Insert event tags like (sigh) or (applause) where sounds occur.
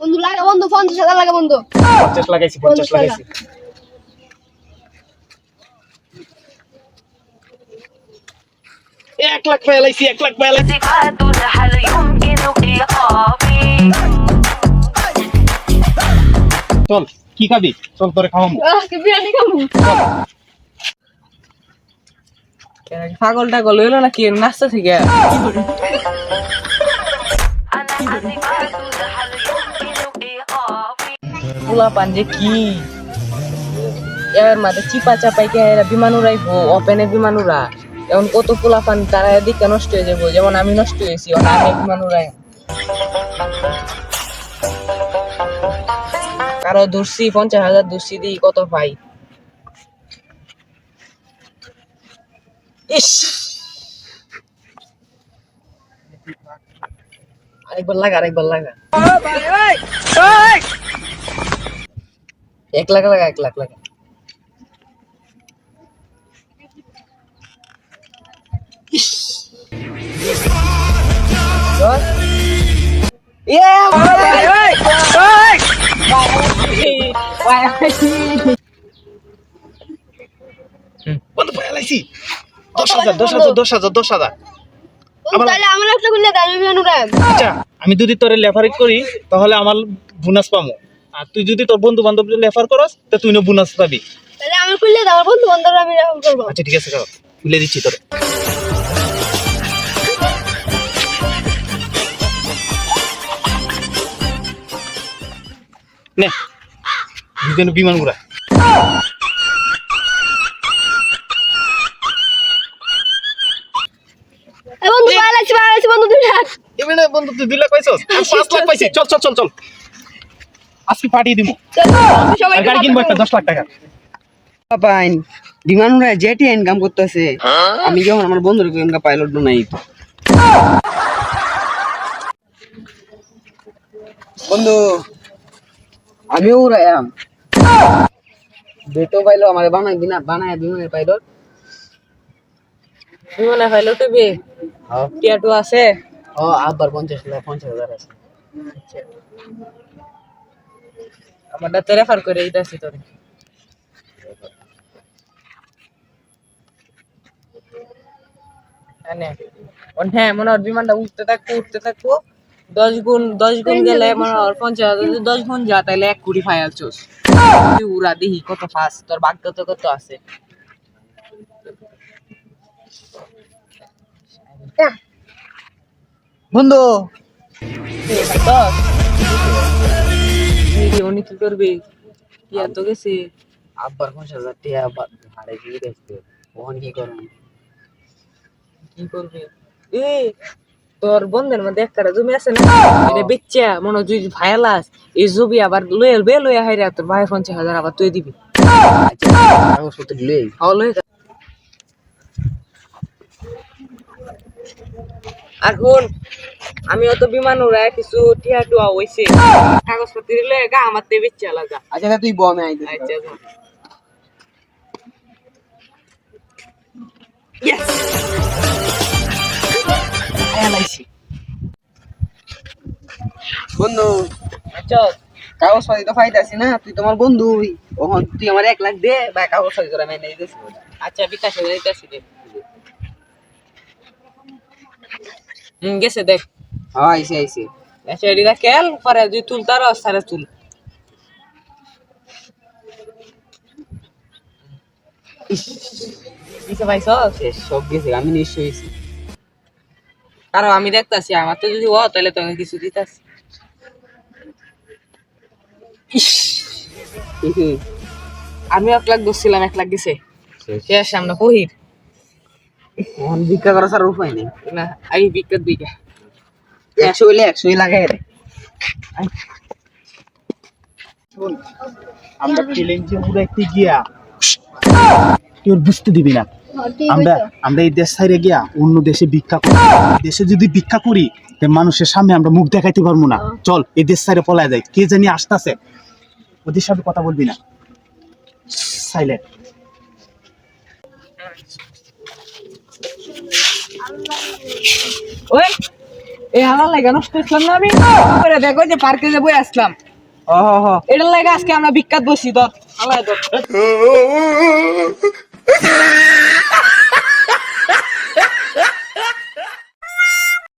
বন্ধু লাগা বন্ধু পঞ্চাশ হাজার লাগা বন্ধু। পঞ্চাশ লাগাইছি পঞ্চাশ লাগাইছি। এক লাখ এক লাখ চল কি খাবি? চল তোরে খাওয়াবো। বিরিয়ানি খাব? পাগল টাগল হইল নাকি? নাচতে থেকে পোলা পাঞ্জে কি? এর মাঝে চিপা চাপাই কে এরা বিমান উড়াইবো ওপেনে বিমান এখন কত পোলা পান, তারা এদিকে নষ্ট হয়ে যাব। যেমন আমি নষ্ট হয়েছি আমি বিমান কারও দূরছি পঞ্চাশ হাজার দূরছি দিই, কত পাই? ইস! আরেকবার লাগা আরেকবার লাগা। এক লাখ লাগা এক লাখ লাগা। দশ। হাজার দশ হাজার দশ হাজার দশ হাজার। আচ্ছা আমি যদি তোরে লেফারেট করি তাহলে আমার বোনাস পামো। আর তুই যদি তোর বন্ধু বান্ধব লেফার করস তা তুই না বোনাস পাবি। তাহলে আমি খুললে আমার বন্ধু বান্ধব আমি এরকম করব। আচ্ছা ঠিক আছে চল। খুলে দিচ্ছি তোরে। নে দুজনে বিমান এ বন্ধু পালাইছি পালাইছি বন্ধু দুই লাখ। এবারে বন্ধু তুই দুই লাখ পাইছস? পাঁচ লাখ পাইছি। চল চল চল চল। আজকে পাঠিয়ে দিব গাড়ি কিনবো একটা দশ লাখ টাকা। পাইন বিমান জেটি ইনকাম করতেছে আমি যখন আমার বন্ধুর ইনকাম পাইলট বানাই বন্ধু আমিও বেটো পাইলো আমার বানাই বিনা বানায় বিমানের পাইলট। বিমানে উঠবে টিয়াটু আছে? ও আবার পঞ্চাশ লাখ পঞ্চাশ হাজার আছে। আমারটা তো রেফার করে দিতেছি তোরে। এনে হ্যাঁ মনে হয় বিমানটা উঠতে থাকব উঠতে থাকব। দশ গুণ দশ গুণ গেলে মনে হয় পঞ্চাশ হাজার দশ গুণ যা তাহলে এক কোটি ফায়াল চোস তুই উড়া দেখি কত ফাস্ট তোর ভাগ্য তো কত আছে। বন্ধু। রে, উনি কি করবে? কি এত গেছে? আব্বার পঞ্চাশ হাজার টাকা ভাড়ে দিয়ে দেখতে ওখানে কি করুন কি করবে? এ তোর বন্ধের মধ্যে একটা জমি আছে না? এটা বেচ্চা মনে হয় তুই ভাইলাস। এই জমি আবার লয়ে বে লয়ে হাইরা তোর ভাই পঞ্চাশ হাজার আবার তুই দিবি। কাগজপত্র লই হাও লয়ে যা। আর শুন আমি অত বিমান উড়ায় কিছু টিয়া টুয়া হইছে। কাগজপত্র লয়ে গা আমার তে বেচ্চা লাগা। আচ্ছা তুই বমে আই আচ্ছা যা। বন্ধু আচ্ছা। কাগজ পাতি তো পাইতাছি না তুই তোমার বন্ধু ওখান তুই আমার এক লাখ দে বা কাগজ পাতি তোরা মেনে দিতেছি। আচ্ছা বিকাশ হুম গেছে দেখ। হ্যাঁ আইসি আইসি এদিকে খেল পরে যদি তুলতার সারে তুল। কিসে পাইছ শেষ সব? গেছে আমি নিশ্চয় হয়েছি কারণ আমি দেখতাছি আমার তো যদি ও তাহলে তোকে কিছু দিতাছি। আমি এক লাখ দোষছিলাম এক লাখ গেছে। শেষ। সামনে কহির ভিক্ষা করা ছাড়া উপায় নেই। না আই বিক্রত বিঘা একশো হইলে একশোই লাগাই রে। আমরা চ্যালেঞ্জে উড়াইতে গিয়া তুই বুঝতে দিবি না। হ্যাঁ, আমরা আমরা এই দেশ ছাইরে গিয়া অন্য দেশে ভিক্ষা করি। দেশে যদি ভিক্ষা করি মানুষের সামনে আমরা মুখ দেখাইতে পারব না। চল এই দেশ ছাইরে পলায় যাই। কে জানি আসতাছে। ওদের সাথে কথা বলবি না। সাইলেন্ট ওই এই হালার লাগা নষ্ট করছিলাম না আমি? করে দেখো যে পার্কে যে বই আসলাম। এটার লাগে আজকে আমরা বিখ্যাত বসি দত হালায় (laughs)